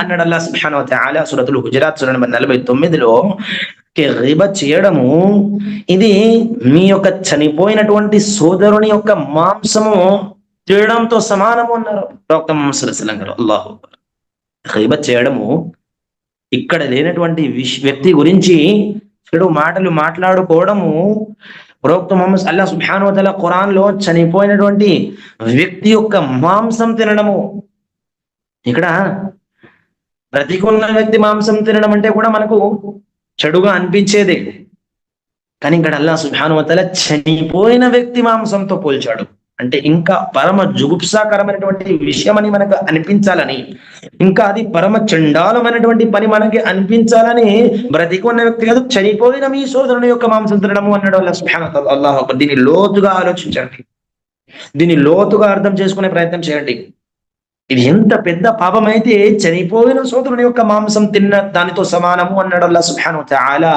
అన్నాడు అల్లా సుబ్హానహు వ సురతులు గుజరాత్ హుజరాత్ సూర నెంబర్ 49లో గిబ చేయడము. ఇది మీ యొక్క చనిపోయినటువంటి సోదరుని యొక్క మాంసము తినడంతో సమానము అన్నారు. డాక్టర్ గారు అల్లాహు రిబ చేయడము ఇక్కడ లేనటువంటి వ్యక్తి గురించి చెడు మాటలు మాట్లాడుకోవడము ప్రవక్త మొహమ్మద్ అల్లా సుబ్హాను వతల ఖురాన్లో చనిపోయినటువంటి వ్యక్తి యొక్క మాంసం తినడము. ఇక్కడ బ్రతికున్న వ్యక్తి మాంసం తినడం అంటే కూడా మనకు చెడుగా అనిపించేదే. కానీ ఇక్కడ అల్లా సుబ్హాను చనిపోయిన వ్యక్తి మాంసంతో పోల్చాడు. అంటే ఇంకా పరమ జుగుప్సాకరమైనటువంటి విషయం అని మనకు అనిపించాలని ఇంకా అది పరమ చండాలమైనటువంటి పని మనకి అనిపించాలని బ్రతికున్న వ్యక్తి కాదు చనిపోయిన మీ సోదరుని యొక్క మాంసం తినడము అన్నాడు అల్లా అల్లాహ్ దీన్ని లోతుగా ఆలోచించండి. దీన్ని లోతుగా అర్థం చేసుకునే ప్రయత్నం చేయండి. ఇది ఎంత పెద్ద పాపం అయితే చనిపోయిన సోదరుని యొక్క మాంసం తిన్న దానితో సమానము అన్నాడు అల్లా సుభాను చాలా